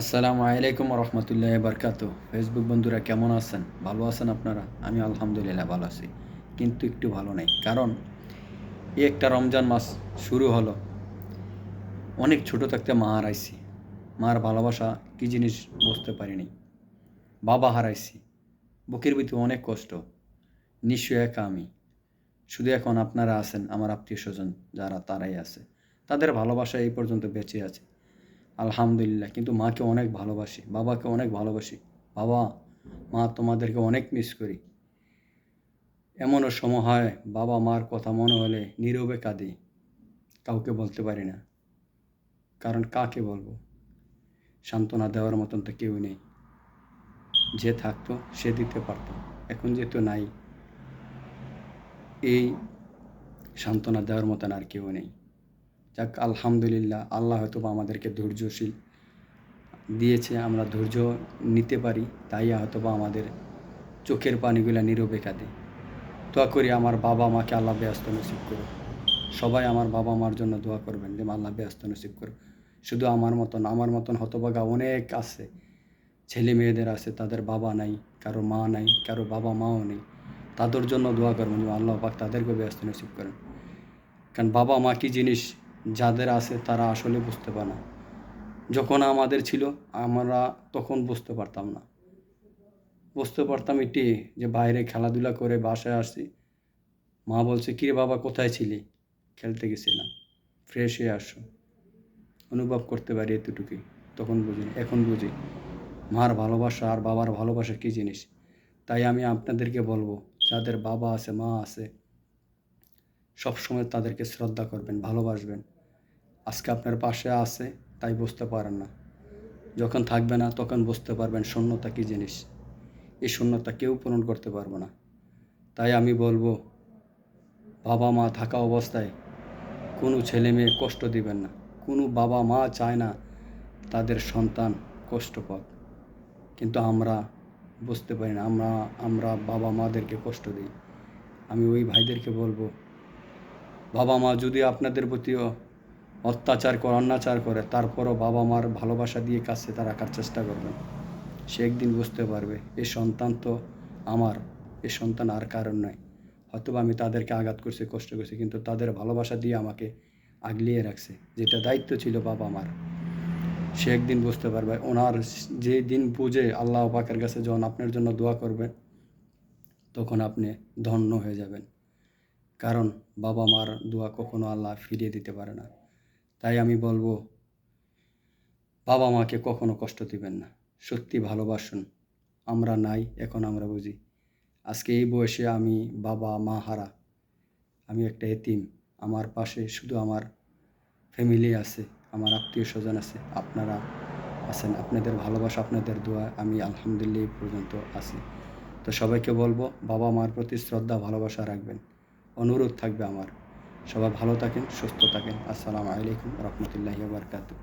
আসসালামু আলাইকুম রহমতুল্লাহ বরকাত ফেসবুক বন্ধুরা, কেমন আছেন? ভালো আছেন আপনারা? আমি আলহামদুলিল্লাহ ভালো আছি, কিন্তু একটু ভালো নেই। কারণ, এই একটা রমজান মাস শুরু হলো। অনেক ছোট থাকতে মা হারাইছি। মার ভালোবাসা কী জিনিস বুঝতে পারিনি। বাবা হারাইছি। বুকের ভিতরে অনেক কষ্ট। নিশ্চয় একা আমি। শুধু এখন আপনারা আছেন, আমার আত্মীয় স্বজন যারা, তারাই আছে। তাদের ভালোবাসা এই পর্যন্ত বেঁচে আছে। আলহামদুলিল্লাহ। কিন্তু মাকে অনেক ভালোবাসি, বাবাকে অনেক ভালোবাসি। বাবা, মা, তোমাদেরকে অনেক মিস করি। এমনও সময় হয়, বাবা, মার কথা মনে হলে নীরবে কাঁদি। কাউকে বলতে পারি না। কারণ কাকে বলব? সান্ত্বনা দেওয়ার মতন তো কেউ নেই। যে থাকতো, সে দিতে পারতো। এখন যেহেতু নাই, এই সান্ত্বনা দেওয়ার মতন আর কেউ নেই। যাক, আলহামদুলিল্লাহ, আল্লাহ হয়তো বা আমাদেরকে ধৈর্যশীল দিয়েছে, আমরা ধৈর্য নিতে পারি, তাই হয়তো বা আমাদের চোখের পানিগুলো নীরবে কাঁদে। দোয়া করি আমার বাবা মাকে আল্লাহ ব্যস্ত নসিব করো সবাই আমার বাবা মার জন্য দোয়া করবেন যে, আল্লাহ ব্যস্ত নসিব করো শুধু আমার মতন আমার মতন হতবাগা অনেক আছে। ছেলে মেয়েদের আছে, তাদের বাবা নাই, কারও মা নাই, কারও বাবা মাও নেই। তাদের জন্য দোয়া করবেন যে, আল্লাহ পাক তাদেরকে ব্যস্ত নসিব করেন। কারণ বাবা মা কী জিনিস যাদের আছে তারা আসলে বুঝতে পারে না। যখন আমাদের ছিল, আমরা তখন বুঝতে পারতাম না। বুঝতে পারতাম এটি যে বাইরে খেলাধুলা করে বাসায় আসছি। মা বলছে কিরে বাবা, কোথায় ছিলি? খেলতে গেছিলাম। ফ্রেশ হয়ে আসো অনুভব করতে পারি এতটুকুই। তখন বুঝি এখন বুঝি। মার ভালোবাসা আর বাবার ভালোবাসা কী জিনিস? তাই আমি আপনাদেরকে বলব, যাদের বাবা আছে, মা আছে, সবসময় তাদেরকে শ্রদ্ধা করবেন, ভালোবাসবেন। আজকে আপনার পাশে আছে, তাই বুঝতে পারেন না। যখন থাকবে না, তখন বুঝতে পারবেন শূন্যতা কী জিনিস। এই শূন্যতা কেউ পূরণ করতে পারব না। তাই আমি বলব, বাবা মা থাকা অবস্থায় কোনো ছেলে মেয়ে কষ্ট দিবেন না। কোনো বাবা মা চায় না তাদের সন্তান কষ্ট পাক কিন্তু আমরা বুঝতে পারি না, আমরা আমরা বাবা মাদেরকে কষ্ট দিই। আমি ওই ভাইদেরকে বলব, বাবা মা যদি আপনাদের প্রতিও অত্যাচার করে, অন্যাচার করে, তারপরও বাবা মার ভালোবাসা দিয়ে কাছে তার রাখার চেষ্টা করবেন সে একদিন বুঝতে পারবে, এ সন্তান তো আমার, এ সন্তান আর কারণ নয়। হয়তোবা আমি তাদেরকে আঘাত করছি, কষ্ট করছি, কিন্তু তাদের ভালোবাসা দিয়ে আমাকে আগলিয়ে রাখছে, যেটা দায়িত্ব ছিল বাবা মার। সে একদিন বুঝতে পারবে, ওনার যে দিন বুঝে আল্লাহ পাকের কাছে যখন আপনার জন্য দোয়া করবে, তখন আপনি ধন্য হয়ে যাবেন। কারণ বাবা মার দোয়া কখনো আল্লাহ ফিরিয়ে দিতে পারে না। তাই আমি বলব, বাবা মাকে কখনো কষ্ট দিবেন না। সত্যি ভালোবাসুন। আমরা নাই, এখন আমরা বুঝি। আজকে এই বয়সে আমি বাবা, মা হারা। আমি একটা এতিম। আমার পাশে শুধু আমার ফ্যামিলি আছে, আমার আত্মীয় স্বজন আছে, আপনারা আছেন। আপনাদের ভালোবাসা, আপনাদের দোয়া, আমি আলহামদুলিল্লাহ পর্যন্ত আছি। তো সবাইকে বলব, বাবা মার প্রতি শ্রদ্ধা, ভালোবাসা রাখবেন। অনুরোধ থাকবে আমার। সবাই ভালো থাকেন সুস্থ থাকেন। আসসালামু আলাইকুম রহমতুল্লাহ বারকাতু